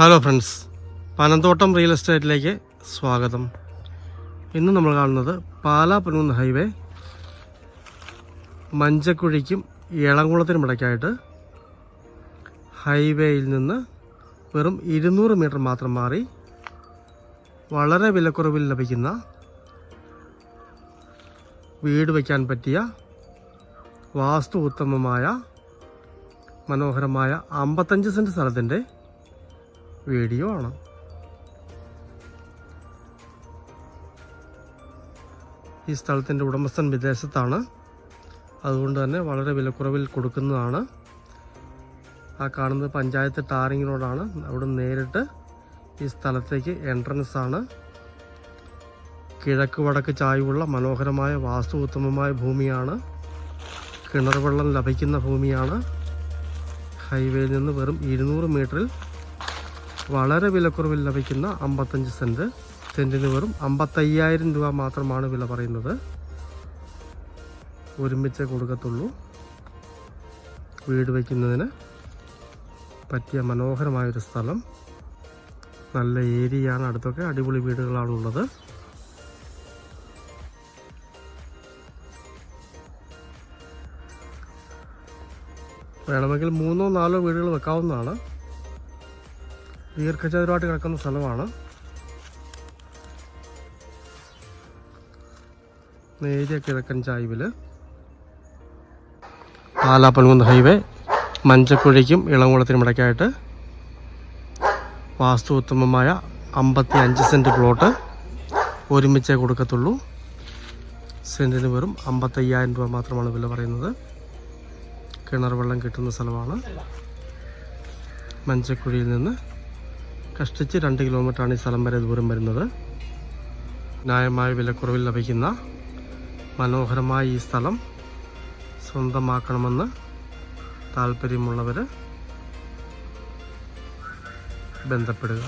Hello friends Panamthottam real എസ്റ്റേറ്റിലേക്ക് സ്വാഗതം. ഇന്ന് നമ്മൾ കാണുന്നത് പാലാ പനൂന്ന് ഹൈവേ മഞ്ചക്കുഴിക്കും ഇളംകുളത്തിനും ഇടയ്ക്കായിട്ട് ഹൈവേയിൽ നിന്ന് വെറും ഇരുന്നൂറ് മീറ്റർ മാത്രം മാറി വളരെ വിലക്കുറവിൽ ലഭിക്കുന്ന വീട് വയ്ക്കാൻ പറ്റിയ വാസ്തു ഉത്തമമായ മനോഹരമായ അമ്പത്തഞ്ച് സെന്റ് സ്ഥലത്തിന്റെ വീഡിയോ ആണ് ഈ സ്ഥലത്തിന്റെ ഉടമസ്ഥൻ വിദേശത്താണ്. അതുകൊണ്ട് തന്നെ വളരെ വിലക്കുറവിൽ കൊടുക്കുന്നതാണ്. ആ കാണുന്നത് പഞ്ചായത്ത് ടാറിംഗ് റോഡാണ്. അവിടെ നേരിട്ട് ഈ സ്ഥലത്തേക്ക് എൻട്രൻസ് ആണ്. കിഴക്ക് വടക്ക് ചായ്വുള്ള മനോഹരമായ വാസ്തു ഉത്തമമായ ഭൂമിയാണ്. കിണർ വെള്ളം ലഭിക്കുന്ന ഭൂമിയാണ്. ഹൈവേയിൽ നിന്ന് വെറും ഇരുന്നൂറ് മീറ്ററിൽ വളരെ വിലക്കുറവിൽ ലഭിക്കുന്ന അമ്പത്തഞ്ച് സെന്റ് സെന്റിന് വെറും അമ്പത്തയ്യായിരം രൂപ മാത്രമാണ് വില പറയുന്നത്. ഒരുമിച്ച് കൊടുക്കത്തുള്ളൂ. വീട് വയ്ക്കുന്നതിന് പറ്റിയ മനോഹരമായൊരു സ്ഥലം. നല്ല ഏരിയയാണ്. അടുത്തൊക്കെ അടിപൊളി വീടുകളാണുള്ളത് വേണമെങ്കിൽ മൂന്നോ നാലോ വീടുകൾ വെക്കാവുന്നതാണ്. ദീർഘചതുരമായിട്ട് കിടക്കുന്ന സ്ഥലമാണ്. നേരിയ കിഴക്കൻ ചായ്വിൽ പാലാപ്പൻകുന്ന് ഹൈവേ മഞ്ചക്കുഴിക്കും ഇളംകുളത്തിനും ഇടയ്ക്കായിട്ട് വാസ്തു ഉത്തമമായ അമ്പത്തി അഞ്ച് സെന്റ് പ്ലോട്ട് ഒരുമിച്ചേ കൊടുക്കത്തുള്ളൂ. സെന്റിന് വെറും അമ്പത്തയ്യായിരം രൂപ മാത്രമാണ് വില പറയുന്നത്. കിണർ വെള്ളം കിട്ടുന്ന സ്ഥലമാണ്. മഞ്ചക്കുഴിയിൽ നിന്ന് കഷ്ടിച്ച് രണ്ട് കിലോമീറ്ററാണ് ഈ സ്ഥലം വരെ ദൂരം വരുന്നത്. ന്യായമായ വിലക്കുറവിൽ ലഭിക്കുന്ന മനോഹരമായ ഈ സ്ഥലം സ്വന്തമാക്കണമെന്ന് താല്പര്യമുള്ളവർ ബന്ധപ്പെടുക.